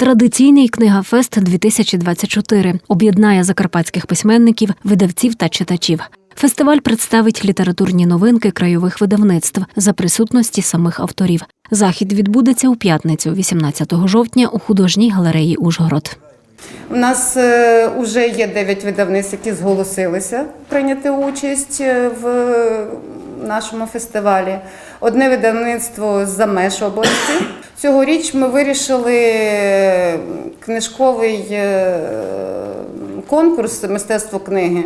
Традиційний книгафест 2024 об'єднає закарпатських письменників, видавців та читачів. Фестиваль представить літературні новинки краєвих видавництв за присутності самих авторів. Захід відбудеться у п'ятницю, 18 жовтня, у художній галереї Ужгород. У нас вже є 9 видавництв, які зголосилися прийняти участь е, в нашому фестивалі. Одне видавництво з-за меж області. Цьогоріч ми вирішили книжковий е, конкурс мистецтво книги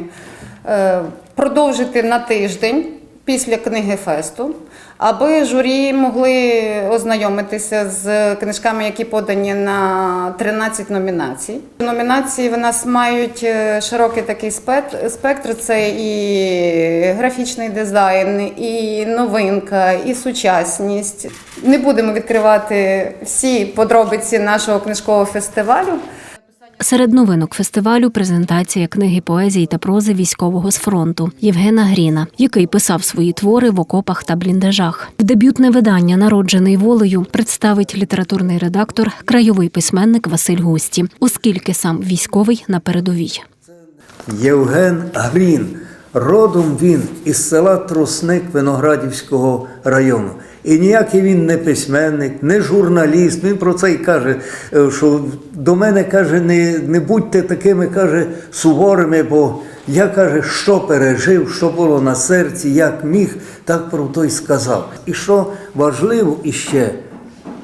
е, продовжити на тиждень після книги фесту, аби журі могли ознайомитися з книжками, які подані на 13 номінацій. Номінації в нас мають е, широкий такий спект- спектр: це і графічний дизайн, і новинка, і сучасність. Не будемо відкривати всі подробиці нашого книжкового фестивалю. Серед новинок фестивалю презентація книги поезії та прози військового з фронту Євгена Гріна, який писав свої твори в окопах та бліндажах. Дебютне видання, народжений волею, представить літературний редактор, краєвий письменник Василь Густі, оскільки сам військовий на передовій. Євген Грін. Родом він із села Тросник Виноградівського району. І ніякий він не письменник, не журналіст. Він про це й каже, е, що до мене каже, не, не будьте такими каже, суворими, бо я каже, що пережив, що було на серці, як міг, так про то й сказав. І що важливо іще,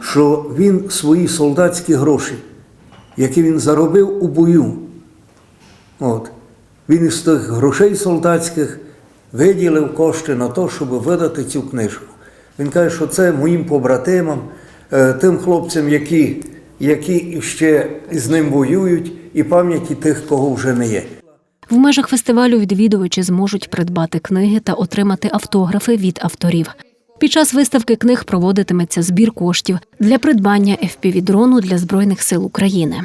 що він свої солдатські гроші, які він заробив у бою, От. Він із тих грошей солдатських виділив кошти на те, щоб видати цю книжку. Він каже, що це моїм побратимам, е, тим хлопцям, які, які ще з ним воюють, і пам'яті тих, кого вже не є. В межах фестивалю відвідувачі зможуть придбати книги та отримати автографи від авторів. Під час виставки книг проводитиметься збір коштів для придбання FPV-дрону для Збройних сил України.